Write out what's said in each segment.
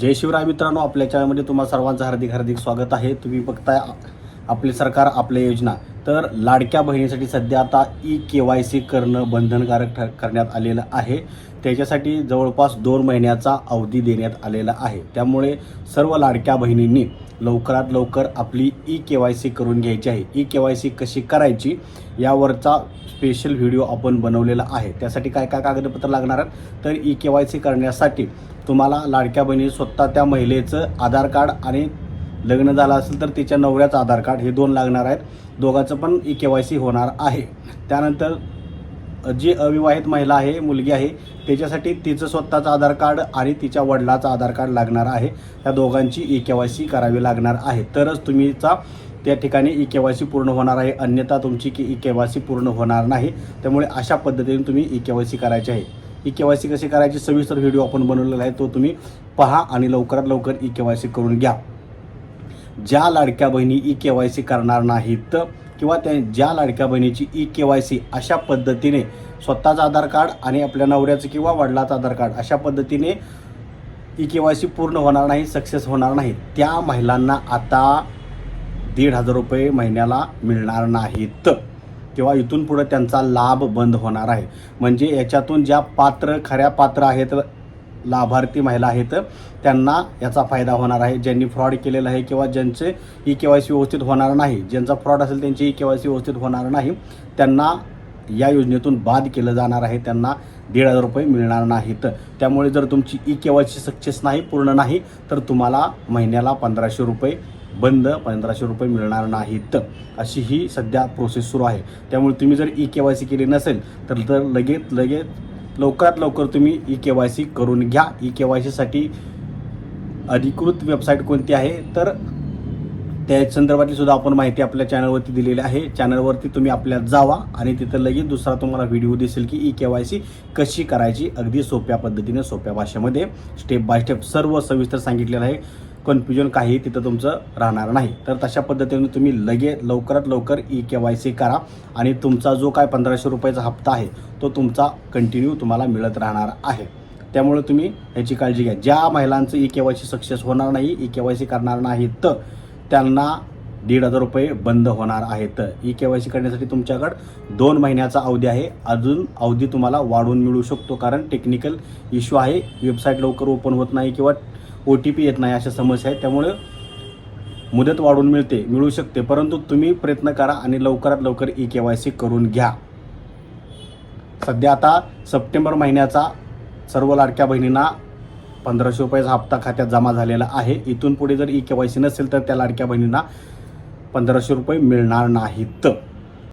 जय शिवराय मित्रांनो आपल्या चॅनलमध्ये तुम्हाला सर्वांचं हार्दिक हार्दिक स्वागत आहे. तुम्ही बघताय आपले सरकार आपल्या योजना. तर लाडक्या बहिणीसाठी सध्या आता ई के वाय सी करणं बंधनकारक ठ करण्यात आलेलं आहे. त्याच्यासाठी जवळपास दोन महिन्याचा अवधी देण्यात आलेला आहे. त्यामुळे सर्व लाडक्या बहिणींनी लवकरात लवकर आपली ई के वाय सी करून घ्यायची आहे. ई के वाय सी कशी करायची यावरचा स्पेशल व्हिडिओ आपण बनवलेला आहे. त्यासाठी काय काय कागदपत्र लागणार आहेत? तर ई के वाय सी करण्यासाठी तुम्हाला लाडक्या बहिणी स्वतः त्या महिलेचं आधार कार्ड आणि लग्न झालं असेल तर तिच्या नवऱ्याचं आधार कार्ड हे दोन लागणार आहेत. दोघांचं पण ई के वाय सी होणार आहे. त्यानंतर जी अविवाहित महिला आहे मुलगी आहे त्याच्यासाठी तिचं स्वतःचं आधार कार्ड आणि तिच्या वडिलाचं आधार कार्ड लागणार आहे. त्या दोघांची ई के वाय सी करावी लागणार आहे. तरच तुम्हीचा त्या ठिकाणी ई के वाय सी पूर्ण होणार आहे. अन्यथा तुमची की ई के वाय सी पूर्ण होणार नाही. त्यामुळे अशा पद्धतीने तुम्ही ई के वाय सी करायची आहे. ई के वाय सी कशी करायची? सविस्तर व्हिडिओ आपण बनवलेला आहे. तो तुम्ही पहा आणि लवकरात लवकर ई के वाय सी करून घ्या. ज्या लाडक्या बहिणी ई के वाय सी करणार नाहीत किंवा त्या ज्या लाडक्या बहिणीची ई के वाय सी अशा पद्धतीने स्वतःचं आधार कार्ड आणि आपल्या नवऱ्याचं किंवा वडिलाचं आधार कार्ड अशा पद्धतीने ई के वाय सी पूर्ण होणार नाही सक्सेस होणार नाही. त्या महिलांना आता दीड हजार रुपये महिन्याला मिळणार नाहीत. किंवा इथून पुढं त्यांचा लाभ बंद होणार आहे. म्हणजे याच्यातून ज्या पात्र खऱ्या पात्र आहेत लाभार्थी महिला आहेत. त्यांना याचा फायदा होणार आहे. ज्यांनी फ्रॉड केलेला आहे किंवा ज्यांचे ई के वाय सी व्यवस्थित होणार नाही ज्यांचा फ्रॉड असेल त्यांची ई के वाय सी व्यवस्थित होणार नाही त्यांना या योजनेतून बाद केलं जाणार आहे. त्यांना दीड हजार रुपये मिळणार नाहीत. त्यामुळे जर तुमची e K Y C success नाही पूर्ण नाही तर तुम्हाला महिन्याला पंधराशे रुपये बंद पंधराशे रुपये मिळणार नाहीत. अशी ही सध्या प्रोसेस सुरू आहे. त्यामुळे तुम्ही जर ई के वाय सी केली नसेल तर तर लगेच लगेच लवकरात लवकर तुम्ही ई के वाय सी करून घ्या. ई के वाय सीसाठी अधिकृत वेबसाईट कोणती आहे? तर त्या संदर्भातली सुद्धा आपण माहिती आपल्या चॅनलवरती दिलेली आहे. चॅनलवरती तुम्ही आपल्या जावा आणि तिथं लगेच दुसरा तुम्हाला व्हिडिओ दिसेल की ई के वाय सी कशी करायची. अगदी सोप्या पद्धतीने सोप्या भाषेमध्ये स्टेप बाय स्टेप सर्व सविस्तर सांगितलेलं आहे. कन्फ्युजन काही तिथं तुमचं राहणार नाही. तर तशा पद्धतीने तुम्ही लगे लवकरात लवकर ई के वाय सी करा आणि तुमचा जो काय पंधराशे रुपयाचा हप्ता आहे तो तुमचा कंटिन्यू तुम्हाला मिळत राहणार आहे. त्यामुळे तुम्ही ह्याची काळजी घ्या. ज्या महिलांचं e K Y C success होणार नाही ई के वाय सी करणार नाही तर त्यांना दीड हजार रुपये बंद होणार आहेत. ई के वाय सी करण्यासाठी तुमच्याकडं दोन महिन्याचा अवधी आहे. अजून अवधी तुम्हाला वाढवून मिळू शकतो कारण टेक्निकल इश्यू आहे. वेबसाईट लवकर ओपन होत नाही किंवा ओ टी पी येत नाही अशा समस्या आहेत. त्यामुळे मुदत वाढून मिळते मिळू शकते. परंतु तुम्ही प्रयत्न करा आणि लवकरात लवकर ई के वाय सी करून घ्या. सध्या आता सप्टेंबर महिन्याचा सर्व लाडक्या बहिणींना पंधराशे रुपयाचा हप्ता खात्यात जमा झालेला आहे. इथून पुढे जर ई के वाय सी नसेल तर त्या लाडक्या बहिणींना पंधराशे रुपये मिळणार नाहीत.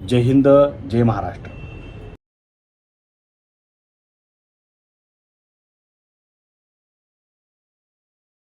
जय हिंद जय महाराष्ट्र.